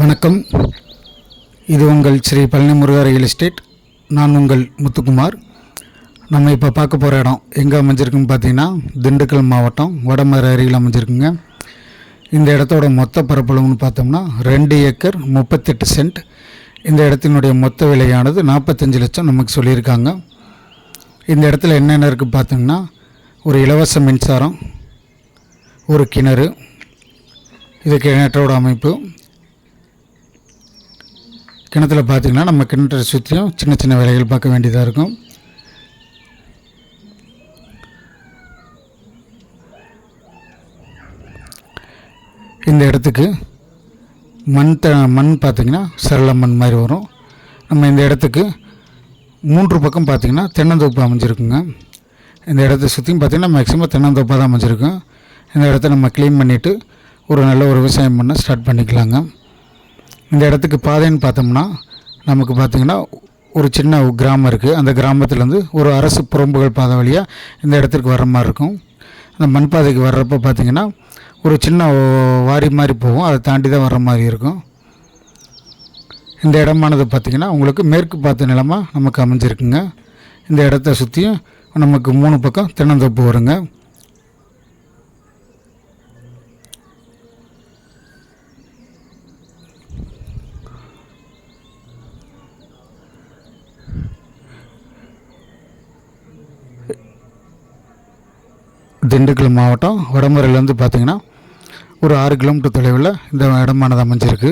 வணக்கம். இது உங்கள் ஸ்ரீ பழனி முருகா ரியல் எஸ்டேட் நான் உங்கள் முத்துக்குமார். நம்ம இப்போ பார்க்க போகிற இடம் எங்கே அமைஞ்சிருக்குன்னு பார்த்தீங்கன்னா திண்டுக்கல் மாவட்டம் வடமர அருகில் அமைஞ்சிருக்குங்க. இந்த இடத்தோட மொத்த பரப்பளவுன்னு பார்த்தோம்னா ரெண்டு ஏக்கர் முப்பத்தெட்டு சென்ட். இந்த இடத்தினுடைய மொத்த விலையானது நாற்பத்தஞ்சு லட்சம் நமக்கு சொல்லியிருக்காங்க. இந்த இடத்துல என்னென்ன இருக்குது பார்த்தோம்னா ஒரு இலவச மின்சாரம் ஒரு கிணறு இது கிணற்றோட அமைப்பு கிணத்துல பார்த்தீங்கன்னா நம்ம கிணற்றை சுற்றியும் சின்ன சின்ன வேலைகள் பார்க்க வேண்டியதாக இருக்கும். இந்த இடத்துக்கு மண் த மண் பார்த்திங்கன்னா சரள மண் மாதிரி வரும். நம்ம இந்த இடத்துக்கு மூன்று பக்கம் பார்த்திங்கன்னா தென்னந்தோப்பு அமைஞ்சிருக்குங்க. இந்த இடத்த சுற்றியும் பார்த்திங்கன்னா மேக்ஸிமம் தென்னந்தோப்பாக தான் அமைஞ்சிருக்கும். இந்த இடத்த நம்ம க்ளீன் பண்ணிவிட்டு ஒரு நல்ல ஒரு விவசாயம் பண்ண ஸ்டார்ட் பண்ணிக்கலாங்க. இந்த இடத்துக்கு பாதைன்னு பார்த்தோம்னா நமக்கு பார்த்திங்கன்னா ஒரு சின்ன கிராமம் இருக்குது அந்த கிராமத்துலேருந்து ஒரு அரசு புறம்புகள் பாதை வழியாக இந்த இடத்துக்கு வர மாதிரி இருக்கும். அந்த மண் பாதைக்கு வர்றப்போ பார்த்திங்கன்னா ஒரு சின்ன வாரி மாதிரி போகும். அதை தாண்டி தான் வர்ற மாதிரி இருக்கும். இந்த இடமானது பார்த்திங்கன்னா உங்களுக்கு மேற்கு பார்த்த நிலமாக நமக்கு அமைஞ்சிருக்குங்க. இந்த இடத்த சுற்றியும் நமக்கு மூணு பக்கம் தென்னந்தோப்பு வருங்க. திண்டுக்கல் மாவட்டம் வடமுறையிலேருந்து பார்த்தீங்கன்னா ஒரு ஆறு கிலோமீட்டர் தொலைவில் இந்த இடமானது அமைஞ்சிருக்கு.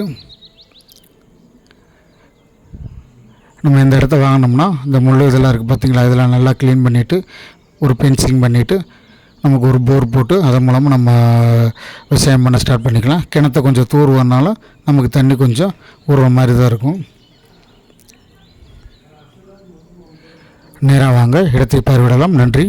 நம்ம இந்த இடத்த வாங்கினோம்னா இந்த முள் இதெல்லாம் இருக்குது பார்த்தீங்களா? இதெல்லாம் நல்லா க்ளீன் பண்ணிவிட்டு ஒரு பென்சிலிங் பண்ணிவிட்டு நமக்கு ஒரு போர் போட்டு அதன் மூலமாக நம்ம விவசாயம் பண்ண ஸ்டார்ட் பண்ணிக்கலாம். கிணத்த கொஞ்சம் தூர் வரனாலும் நமக்கு தண்ணி கொஞ்சம் உருவ மாதிரி தான் இருக்கும். நேராக வாங்க இடத்தை பார்வையிடலாம். நன்றி.